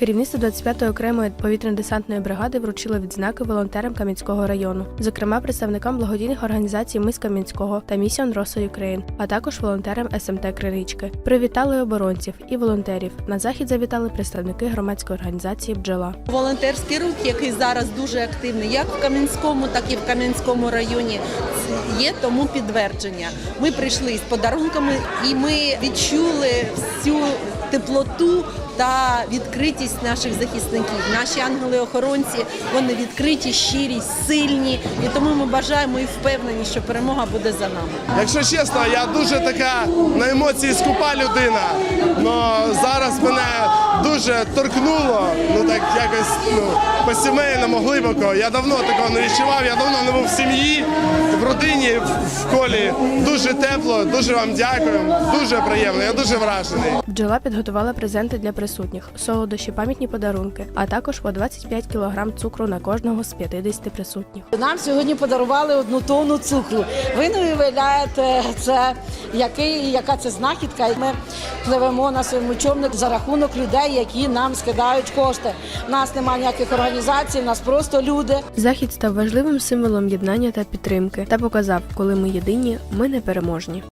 Керівництво 25-ї окремої повітряно-десантної бригади вручило відзнаки волонтерам Кам'янського району, зокрема представникам благодійних організацій Мис Кам'янського та Місіон Роса Юкрейн, а також волонтерам СМТ Кринички. Привітали оборонців і волонтерів. На захід завітали представники громадської організації Бджола. Волонтерський рух, який зараз дуже активний, як в Кам'янському, так і в Кам'янському районі, є тому підтвердження. Ми прийшли з подарунками і ми відчули всю теплоту та відкритість наших захисників. Наші ангели-охоронці вони відкриті, щирі, сильні, і тому ми бажаємо і впевнені, що перемога буде за нами. Якщо чесно, я дуже така на емоції скупа людина. але зараз мене дуже торкнуло, ну так якось ну, по-сімейному глибоко. Я давно такого не відчував, я давно не був в сім'ї, в родині, в- в колі. Дуже тепло, дуже вам дякую, дуже приємно, я дуже вражений. Бджола підготувала презенти для присутніх, солодощі, пам'ятні подарунки, а також по 25 кг цукру на кожного з 50 присутніх. Нам сьогодні подарували одну тонну цукру. Ви не уявляєте, це який, яка це знахідка. Ми пливемо на своєму човнику за рахунок людей, які нам скидають кошти. У нас немає ніяких організацій, у нас просто люди. Захід став важливим символом єднання та підтримки та показав, коли ми єдині, ми непереможні.